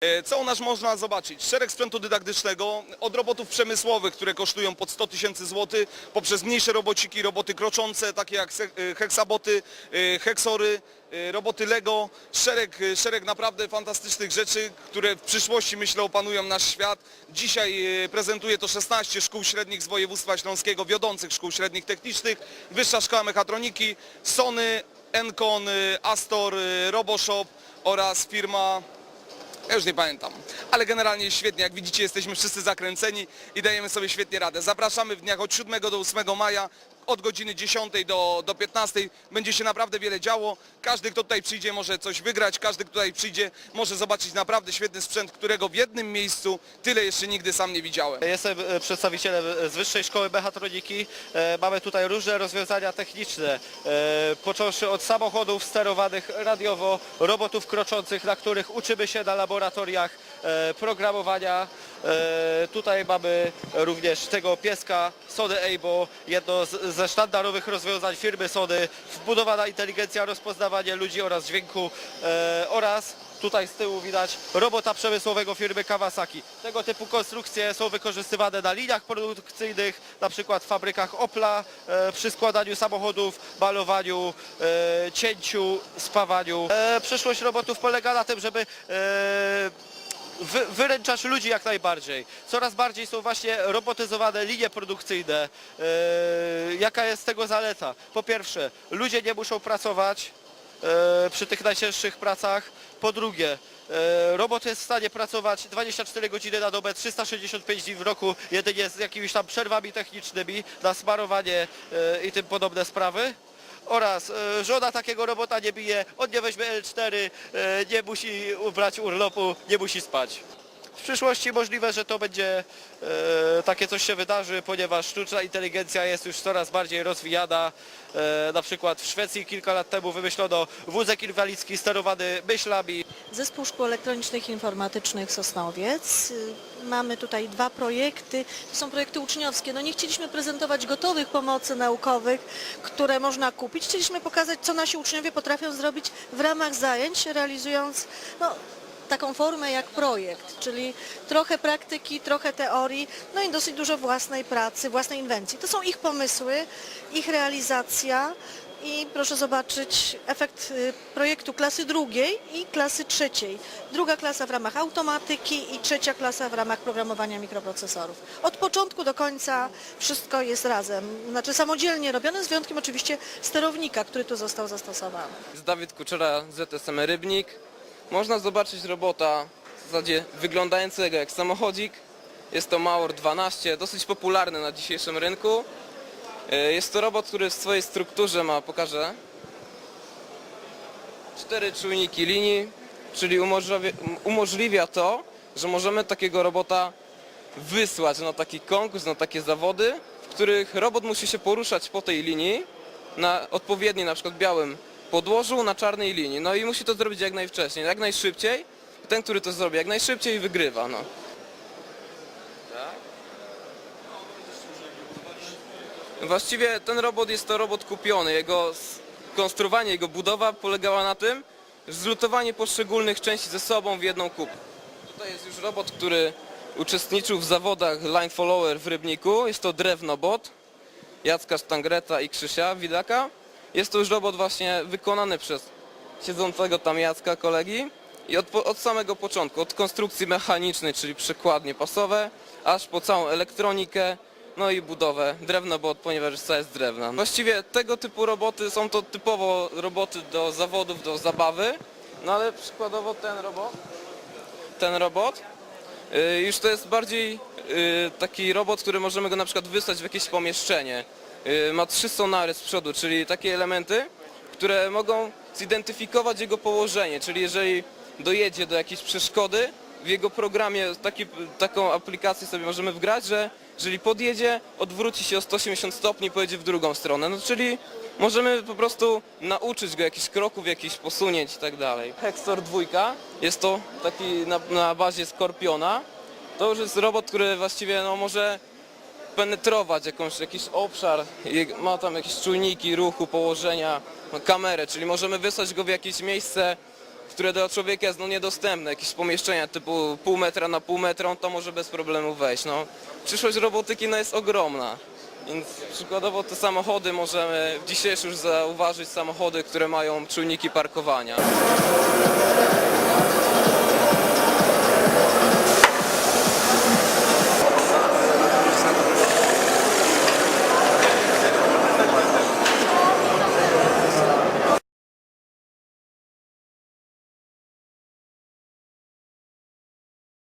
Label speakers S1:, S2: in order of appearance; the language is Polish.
S1: E, Co u nas można zobaczyć? Szereg sprzętu dydaktycznego, od robotów przemysłowych, które kosztują pod 100 tysięcy złotych, poprzez mniejsze robociki, roboty kroczące, takie jak e, heksaboty, e, heksory, roboty Lego, szereg, szereg naprawdę fantastycznych rzeczy, które w przyszłości myślę opanują nasz świat. Dzisiaj prezentuje to 16 szkół średnich z województwa śląskiego, wiodących szkół średnich technicznych, Wyższa Szkoła Mechatroniki, Sony, Encon, Astor, Roboshop oraz firma ja już nie pamiętam, ale generalnie świetnie. Jak widzicie, jesteśmy wszyscy zakręceni i dajemy sobie świetnie radę. Zapraszamy w dniach od 7 do 8 maja, od godziny 10 do, do 15. Będzie się naprawdę wiele działo. Każdy, kto tutaj przyjdzie, może coś wygrać. Każdy, kto tutaj przyjdzie, może zobaczyć naprawdę świetny sprzęt, którego w jednym miejscu tyle jeszcze nigdy sam nie widziałem.
S2: Jestem e, przedstawicielem z Wyższej Szkoły Mechatroniki. E, Mamy tutaj różne rozwiązania techniczne, e, począwszy od samochodów sterowanych radiowo, robotów kroczących, na których uczymy się na laboratoriach e, programowania. E, Tutaj mamy również tego pieska Sony Aibo, jedno z, ze sztandarowych rozwiązań firmy Sony, wbudowana inteligencja, rozpoznawanie ludzi oraz dźwięku e, oraz Tutaj z tyłu widać robota przemysłowego firmy Kawasaki. Tego typu konstrukcje są wykorzystywane na liniach produkcyjnych, na przykład w fabrykach Opla, e, przy składaniu samochodów, malowaniu, e, cięciu, spawaniu. E, przyszłość robotów polega na tym, żeby e, wy, wyręczać ludzi jak najbardziej. Coraz bardziej są właśnie robotyzowane linie produkcyjne. E, jaka jest tego zaleta? Po pierwsze, ludzie nie muszą pracować e, przy tych najcięższych pracach. Po drugie, e, robot jest w stanie pracować 24 godziny na dobę, 365 dni w roku, jedynie z jakimiś tam przerwami technicznymi na smarowanie e, i tym podobne sprawy. Oraz e, żona takiego robota nie bije, on nie weźmie L4, e, nie musi brać urlopu, nie musi spać. W przyszłości możliwe, że to będzie e, takie coś się wydarzy, ponieważ sztuczna inteligencja jest już coraz bardziej rozwijana. E, na przykład w Szwecji kilka lat temu wymyślono wózek inwalidzki sterowany myślami.
S3: Zespół Szkół Elektronicznych i Informatycznych Sosnowiec. Y, Mamy tutaj dwa projekty. To są projekty uczniowskie. No nie chcieliśmy prezentować gotowych pomocy naukowych, które można kupić. Chcieliśmy pokazać, co nasi uczniowie potrafią zrobić w ramach zajęć, realizując no, taką formę jak projekt, czyli trochę praktyki, trochę teorii, no i dosyć dużo własnej pracy, własnej inwencji. To są ich pomysły, ich realizacja i proszę zobaczyć efekt y, projektu klasy drugiej i klasy trzeciej. Druga klasa w ramach automatyki i trzecia klasa w ramach programowania mikroprocesorów. Od początku do końca wszystko jest razem, znaczy samodzielnie robione, z wyjątkiem oczywiście sterownika, który tu został zastosowany.
S4: Dawid Kuczera ZSM Rybnik. Można zobaczyć robota w zasadzie wyglądającego jak samochodzik. Jest to Mauer 12, dosyć popularny na dzisiejszym rynku. E, Jest to robot, który w swojej strukturze ma, pokażę, cztery czujniki linii, czyli umożliwia, to, że możemy takiego robota wysłać na taki konkurs, na takie zawody, w których robot musi się poruszać po tej linii na odpowiedniej na przykład białym podłożu na czarnej linii. No i musi to zrobić jak najwcześniej, jak najszybciej. Ten, który to zrobi jak najszybciej wygrywa. No. Właściwie ten robot jest to robot kupiony. Jego konstruowanie, jego budowa polegała na tym, zlutowanie poszczególnych części ze sobą w jedną kupę. Tutaj jest już robot, który uczestniczył w zawodach Line Follower w Rybniku. Jest to Drewnobot Jacka Sztangreta i Krzysia Widaka. Jest to już robot właśnie wykonany przez siedzącego tam Jacka kolegi. I od, od samego początku, od konstrukcji mechanicznej, czyli przekładnie pasowe, aż po całą elektronikę, no i budowę. Drewnobot, ponieważ jest całe z drewna. Właściwie tego typu roboty są to typowo roboty do zawodów, do zabawy. No ale przykładowo ten robot, ten robot, y, już to jest bardziej y, taki robot, który możemy go na przykład wysłać w jakieś pomieszczenie. Y, Ma trzy sonary z przodu, czyli takie elementy, które mogą zidentyfikować jego położenie, czyli jeżeli dojedzie do jakiejś przeszkody, w jego programie taki, taką aplikację sobie możemy wgrać, że jeżeli podjedzie, odwróci się o 180 stopni i pojedzie w drugą stronę. No czyli możemy po prostu nauczyć go jakichś kroków, jakichś posunięć i tak dalej. Hextor 2 jest to taki na, na bazie Skorpiona. To już jest robot, który właściwie no, może penetrować jakąś, jakiś obszar, ma tam jakieś czujniki ruchu, położenia, kamerę, czyli możemy wysłać go w jakieś miejsce które dla człowieka jest no, niedostępne, jakieś pomieszczenia typu pół metra na pół metra, on to może bez problemu wejść. No. Przyszłość robotyki no, jest ogromna. Więc przykładowo te samochody możemy w dzisiejszym już zauważyć samochody, które mają czujniki parkowania.